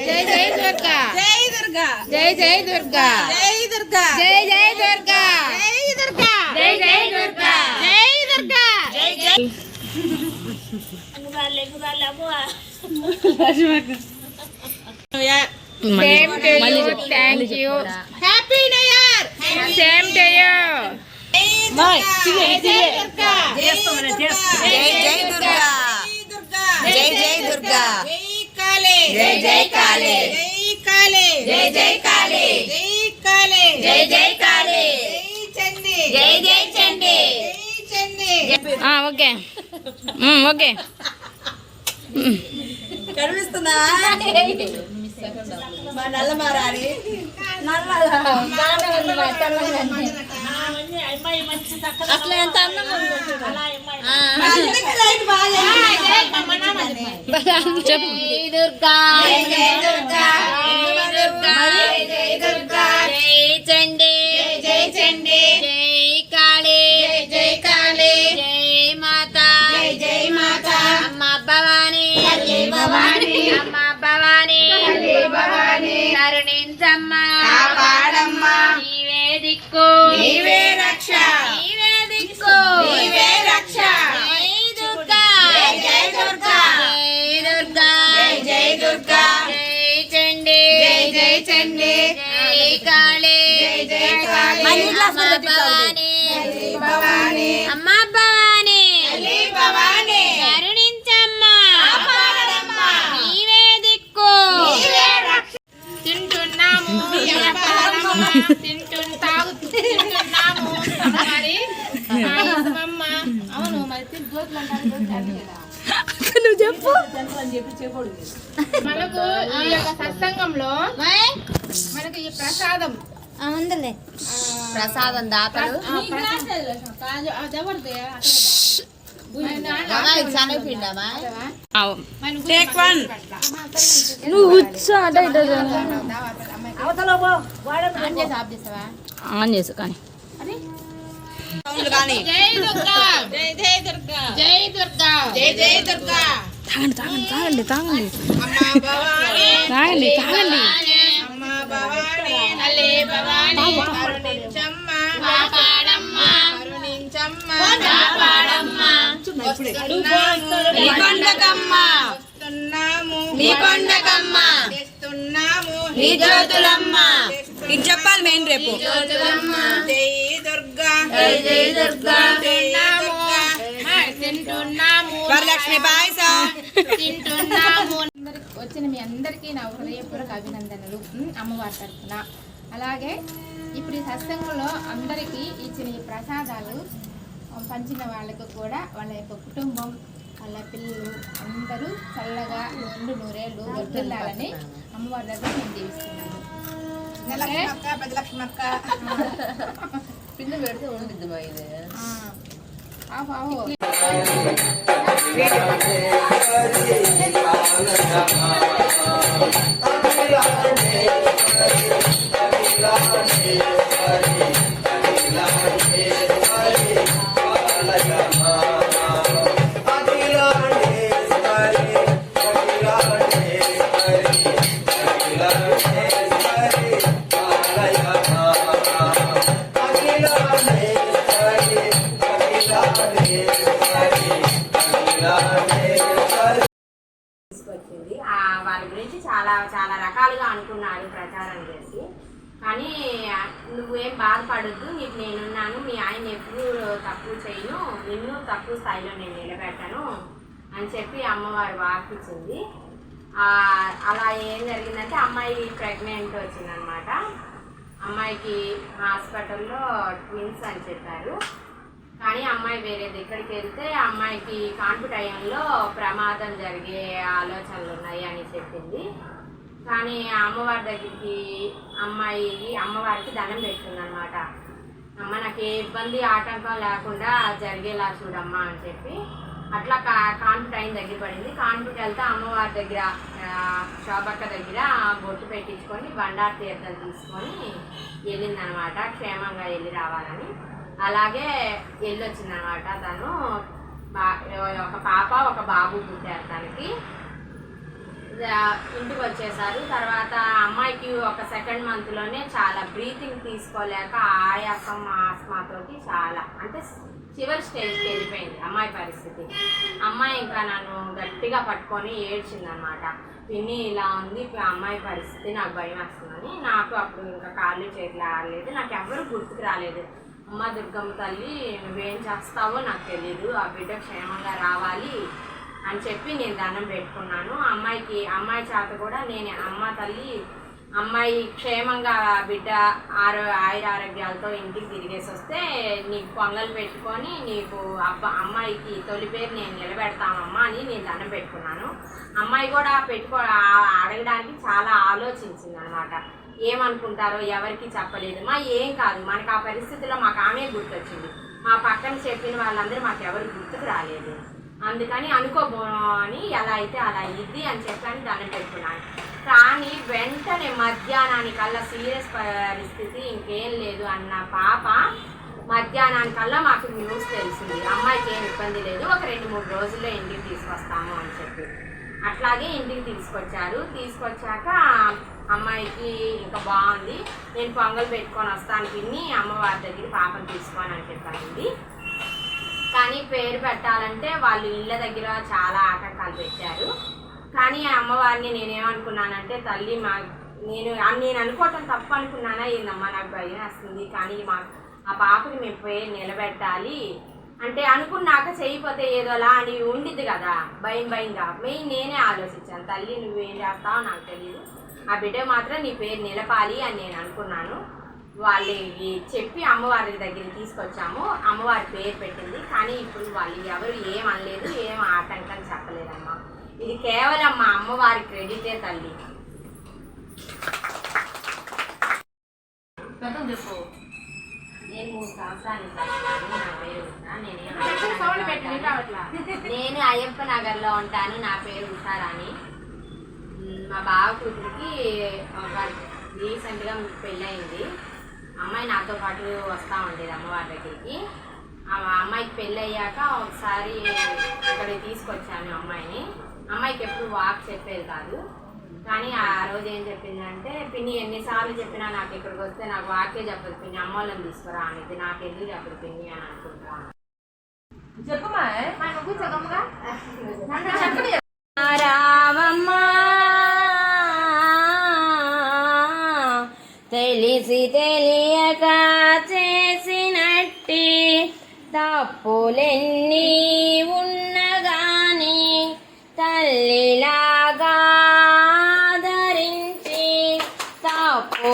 జై జై దుర్గా జై దుర్గా జై జై దుర్గా జై దుర్గా జై జై దుర్గా జై దుర్గా జై జై దుర్గా జై దుర్గా జై జై same to you thank you happy new year same to you జై జై దుర్గా జై జై జై దుర్గా జై జై దుర్గా జై కాళీ జై జై కాళీ జై కాళీ జై జై కాళీ జై కాళీ జై జై కాళీ జై చండి జై జై చండి జై చండి ఓకే ఓకే కనిపిస్తుందా మా నల్ల మారాలి అట్లా ఎంత అందంగా చెప్పు. దుర్గా. కరుణించమ్మ కాపాడమ్మ. నీవే దిక్కు. నీవే రక్ష. నీవే దిక్కు. నీవే రక్ష. జై దుర్గా. జై జై దుర్గా. జై దుర్గా. జై జై దుర్గా. జై చండి. జై జై చండి. జై కాళీ. జై జై కాళీ. అమ్మ భవాని. భవాని. అమ్మ భవాని. భవాని. కరుణించమ్మ. కాపాడమ్మ. నీవే దిక్కు. నీవే రక్ష. తింటున్నాము. అంటారు కదా. మనకు ఈ యొక్క సత్సంగంలో మనకు ఈ ప్రసాదం. ఉందిలే. ప్రసాదం దాతలు నువ్వు ఆన్ చేసు కానీ. తాగండి తాగండి తాగండి తాగండి. తాగండి తాగండి. ఇది చెప్పాలి మెయిన్ రేపు. జై జై దుర్గా తింటున్నాము తింటున్నాము వచ్చిన మీ అందరికీ నా హృదయపూర్వక అభినందనలు. అమ్మవారి తరఫున అలాగే ఇప్పుడు ఈ సత్సంగంలో అందరికీ ఇచ్చిన ఈ ప్రసాదాలు పంచిన వాళ్ళకు కూడా వాళ్ళ యొక్క కుటుంబం వాళ్ళ పిల్లలు అందరూ చల్లగా రెండు నూరేళ్ళు వర్ధిల్లాలని అమ్మవారి దగ్గర నేను దీవిస్తున్నాను అలాగే అక్క పెద్ద లక్ష్మి అక్క పిండి పెడితే ఉండిద్ది మా ఇది ఆ, ఆపు, తీసుకొచ్చింది. వాళ్ళ గురించి చాలా చాలా రకాలుగా అనుకున్నాడు ప్రచారం చేసి. కానీ నువ్వేం బాధపడద్దు నీకు నేనున్నాను మీ ఆయన ఎప్పుడు తక్కువ చేయను నిన్ను తక్కువ స్థాయిలో నేను నిలబెట్టాను అని చెప్పి అమ్మవారు వాకిచ్చింది. అలా ఏం జరిగిందంటే అమ్మాయి ప్రెగ్నెంట్ వచ్చిందనమాట. అమ్మాయికి హాస్పిటల్లో ట్విన్స్ అని చెప్పారు. కానీ అమ్మాయి వేరే దగ్గరికి వెళ్తే అమ్మాయికి కాన్పు టైంలో ప్రమాదం జరిగే ఆలోచనలు ఉన్నాయి అని చెప్పింది. కానీ అమ్మవారి దగ్గరికి అమ్మాయి అమ్మవారికి దండం పెట్టిందనమాట అమ్మ నాకు ఏ ఇబ్బంది ఆటంకం లేకుండా జరిగేలా చూడమ్మా అని చెప్పి అట్లా కా కాన్పు టైం దగ్గర పడింది. కాన్పుకి వెళ్తే అమ్మవారి దగ్గర ఆ, శోభక్క దగ్గర బొట్టు పెట్టించుకొని బండారు తీర్థం తీసుకొని వెళ్ళిందనమాట. క్షేమంగా వెళ్ళి రావాలని. అలాగే వెళ్ళొచ్చిందనమాట తను. బా- ఒక పాప ఒక బాబు పుట్టారు తనకి. ఇంటికి వచ్చేసారు. తర్వాత అమ్మాయికి ఒక సెకండ్ మంత్లోనే చాలా బ్రీతింగ్ తీసుకోలేక ఆయాసం ఆస్మాతోటి చాలా అంటే చివరి స్టేజ్కి వెళ్ళిపోయింది అమ్మాయి పరిస్థితి. అమ్మాయి ఇంకా నన్ను గట్టిగా పట్టుకొని ఏడ్చిందనమాట. పిన్ని ఇలా ఉంది ఇప్పుడు అమ్మాయి పరిస్థితి నాకు భయం వస్తుందని. నాకు అప్పుడు ఇంకా కాళ్ళు చేతులు ఆడలేదు నాకు ఎవరు గుర్తుకు రాలేదు. అమ్మ దుర్గమ్మ తల్లి నువ్వేం చేస్తావో నాకు తెలియదు ఆ బిడ్డ క్షేమంగా రావాలి. అని చెప్పి నేను దండం పెట్టుకున్నాను. అమ్మాయికి అమ్మాయి చేత కూడా నేను అమ్మ తల్లి అమ్మాయి క్షేమంగా బిడ్డ ఆరో ఆయుర ఆరోగ్యాలతో ఇంటికి తిరిగేసి వస్తే నీకు పొంగల్ పెట్టుకొని నీకు అబ్బా అమ్మాయికి తొలి పేరు నేను నిలబెడతానమ్మా అని నేను దండం పెట్టుకున్నాను. అమ్మాయి కూడా పెట్టుకో అడగడానికి చాలా ఆలోచించింది అనమాట ఏమనుకుంటారో ఎవరికి చెప్పలేదు. మా ఏం కాదు మనకు ఆ పరిస్థితిలో మాకు ఆమె గుర్తొచ్చింది. మా పక్కన చెప్పిన వాళ్ళందరూ మాకు ఎవరు గుర్తుకు రాలేదు. అందుకని అనుకోబో అని ఎలా అయితే అలా ఇది అని చెప్పని దండం పెట్టుకున్నాను కానీ వెంటనే మధ్యాహ్నానికల్లా సీరియస్ పరిస్థితి ఇంకేం లేదు అన్న పాప మధ్యాహ్నానికల్లా మాకు న్యూస్ తెలిసింది. అమ్మాయికి ఏం ఇబ్బంది లేదు ఒక రెండు మూడు రోజుల్లో ఇంటికి తీసుకొస్తాము అని చెప్పి. అట్లాగే ఇంటికి తీసుకొచ్చారు. తీసుకొచ్చాక అమ్మాయికి ఇంకా బాగుంది. నేను పొంగల్ పెట్టుకొని వస్తాను పిన్ని అమ్మవారి దగ్గర పాపను తీసుకోనని చెప్పాను కానీ పేరు పెట్టాలంటే వాళ్ళు ఇళ్ళ దగ్గర చాలా ఆటంకాలు పెట్టారు. కానీ ఆ అమ్మవారిని నేనేమనుకున్నానంటే తల్లి మా నేను నేను అనుకోవటం తప్పు అనుకున్నానా ఏందమ్మా నాకు భయం వస్తుంది. కానీ మా ఆ పాపకి మేము పేరు నిలబెట్టాలి. అంటే అనుకున్నాక చేయకపోతే ఏదోలా అని ఉండిద్ది కదా భయం భయంగా. మెయిన్ నేనే ఆలోచించాను. తల్లి నువ్వేం చేస్తావో నాకు తెలియదు ఆ బిడ్డ మాత్రం నీ పేరు నిలపాలి అని నేను అనుకున్నాను. వాళ్ళకి చెప్పి అమ్మవారి దగ్గరికి తీసుకొచ్చాము. అమ్మవారి పేరు పెట్టింది. కానీ ఇప్పుడు వాళ్ళు ఎవరు ఏం అనలేదు ఏం ఆటంకం చెప్పలేదమ్మా. ఇది కేవలం మా అమ్మవారి క్రెడిటే తల్లి. చెప్పు. నేను మూడు సంవత్సరాలు నా పేరు. నేనేం అయ్యప్ప నగర్లో ఉంటాను. నా పేరు ఉషారాణి మ్, మా బావ కూతురికి ఒక రీసెంట్గా పెళ్ళయింది. అమ్మాయి నాతో పాటు వస్తూ ఉండేది అమ్మవారి దగ్గరికి. ఆ అమ్మాయికి పెళ్ళి అయ్యాక ఒకసారి ఇక్కడికి తీసుకొచ్చాను అమ్మాయిని. అమ్మాయికి ఎప్పుడు వాక్ చెప్పేది కాదు. కానీ ఆ రోజు ఏం చెప్పిందంటే పిన్ని ఎన్నిసార్లు చెప్పినా నాకు ఇక్కడికి వస్తే నాకు వాకే చెప్పదు. పిన్ని అమ్మోళ్ళని తీసుకురా అనేది. నాకు ఎందుకు చెప్పదు పిన్ని అని అనుకుంటాను చెప్పమ్మా నువ్వు రావమ్మా తెలిసి తెలియక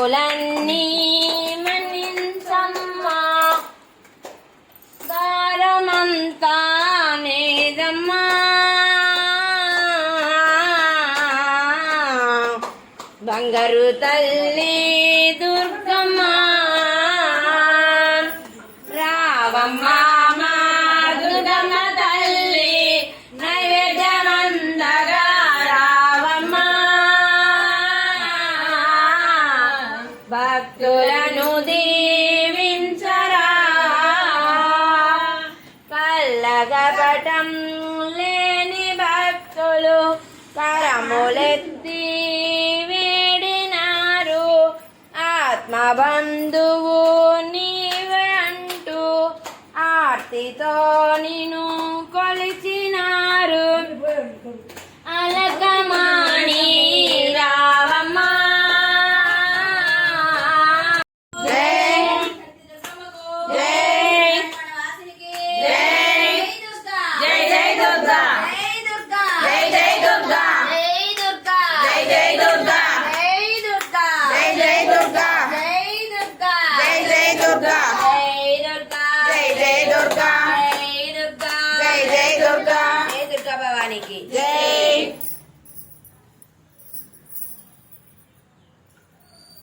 తప్పులన్నీ మన్నించమ్మా దారమంతా నేదమ్మా బంగారు తల్లి దుర్గమ్మ రావమ్మ కల్లగపటం లేని భక్తులు కరములెత్తి వేడినారు. ఆత్మబంధువు